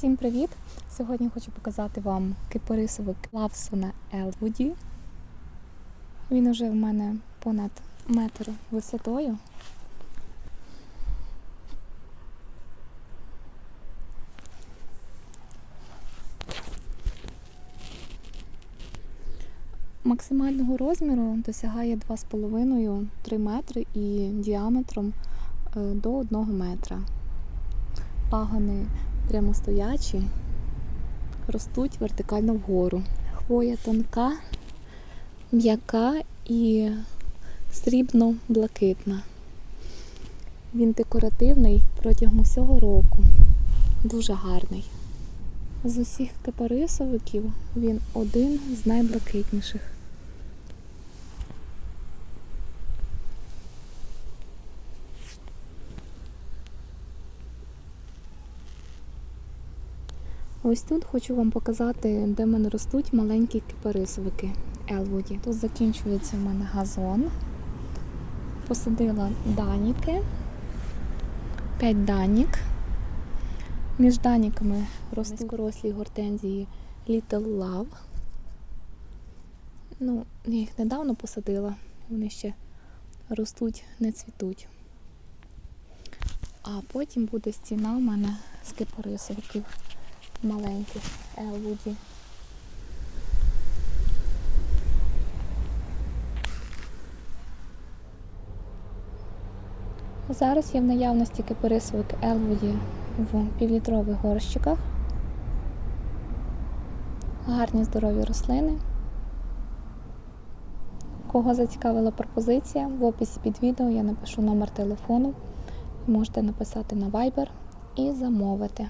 Всім привіт! Сьогодні хочу показати вам кипарисовик Лавсона Елвуді. Він уже в мене понад метр висотою. Максимального розміру досягає 2,5-3 метри і діаметром е, до 1 метра. Пагони прямостоячі, ростуть вертикально вгору. Хвоя тонка, м'яка і срібно-блакитна. Він декоративний протягом усього року. Дуже гарний. З усіх кипарисовиків він один з найблакитніших. Ось тут хочу вам показати, де в мене ростуть маленькі кипарисовики Елвуді. Тут закінчується в мене газон. Посадила даніки, 5 данік. Між даніками ростуть низькорослі гортензії Little Love. Ну, я їх недавно посадила, вони ще ростуть, не цвітуть. А потім буде стіна в мене з кипарисовиків маленьких Елвуді. Зараз є в наявності кипарисовик Елвуді в півлітрових горщиках. Гарні здорові рослини. Кого зацікавила пропозиція, в описі під відео я напишу номер телефону. Можете написати на Viber і замовити.